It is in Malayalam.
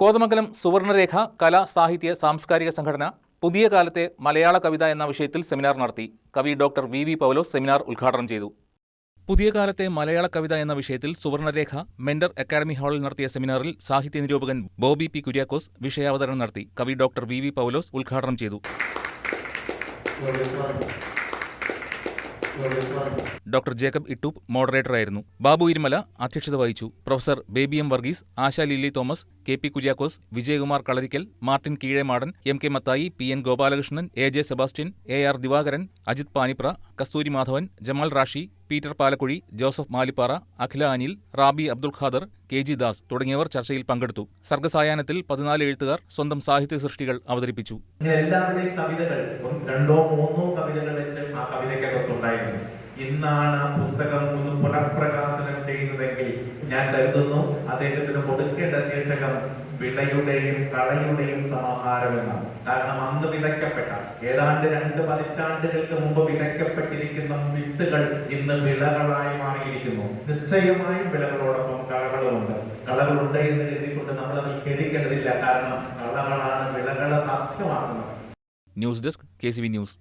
കോതമംഗലം സുവർണരേഖ കലാ സാഹിത്യ സാംസ്കാരിക സംഘടന പുതിയ കാലത്തെ മലയാള കവിത എന്ന വിഷയത്തിൽ സെമിനാർ നടത്തി. കവി doctor V. V. Paulose seminar ഉദ്ഘാടനം ചെയ്തു. പുതിയ കാലത്തെ മലയാള കവിത എന്ന വിഷയത്തിൽ സുവർണരേഖ മെന്റർ അക്കാദമി ഹാളിൽ നടത്തിയ സെമിനാറിൽ സാഹിത്യ നിരൂപകൻ ബോബി പി. കുര്യാക്കോസ് വിഷയാവതരണം നടത്തി. കവി ഡോക്ടർ വി. വി. പൗലോസ് ഉദ്ഘാടനം ചെയ്തു. ഡോക്ടർ ജേക്കബ് ഇട്ടൂപ്പ് മോഡറേറ്ററായിരുന്നു. ബാബു ഇരുമല അധ്യക്ഷത വഹിച്ചു. Professor Baby M Varghese Asha Lilly Thomas K P Kuriakose Vijayakumar Kalarickal Martin Keezhemadan M K Mathai P N Gopalakrishnan A J Sebastian A R Divakaran Ajith Panipra Kasthuri Madhavan Jamal Rashi Peter Palakuzhi Joseph Malipara Akhila Anil Rabi Abdul Khader K G Das തുടങ്ങിയവർ ചർച്ചയിൽ പങ്കെടുത്തു. സർഗസായാഹ്നത്തിൽ പതിനാല് എഴുത്തുകാർ സ്വന്തം സാഹിത്യ സൃഷ്ടികൾ അവതരിപ്പിച്ചു. കവിതകൾ രണ്ടോ മൂന്നോ കവിതകൾ ആ കവിതയ്ക്കകത്തുണ്ടായിരുന്നു ഇന്നാണ് ആ പുസ്തകം ഒന്ന് പുനഃപ്രകാശനം ചെയ്യുന്നതെങ്കിൽ ഞാൻ കരുതുന്നു അദ്ദേഹത്തിന് കൊടുക്കേണ്ട ശീർഷകം വിളയുടെയും കളയുടെയും സമാഹാരം എന്നാണ് കാരണം അന്ന് വിതയ്ക്കപ്പെട്ട ഏതാണ്ട് രണ്ട് പതിറ്റാണ്ടുകൾക്ക് മുമ്പ് വിതയ്ക്കപ്പെട്ടിരിക്കുന്ന വിത്തുകൾ ഇന്ന് വിളകളായി മാറിയിരിക്കുന്നു. നിശ്ചയമായും വിളകളോടൊപ്പം കളകളുമുണ്ട്. കളകളുണ്ട് എന്ന് കരുതിക്കൊണ്ട് നമ്മൾ അതിൽ ഖേദിക്കേണ്ടതില്ല. കാരണം കളകളാണ് വിളകളെ സാധ്യമാക്കുന്നത് ന്യൂസ് ഡെസ്ക് കെ ന്യൂസ്.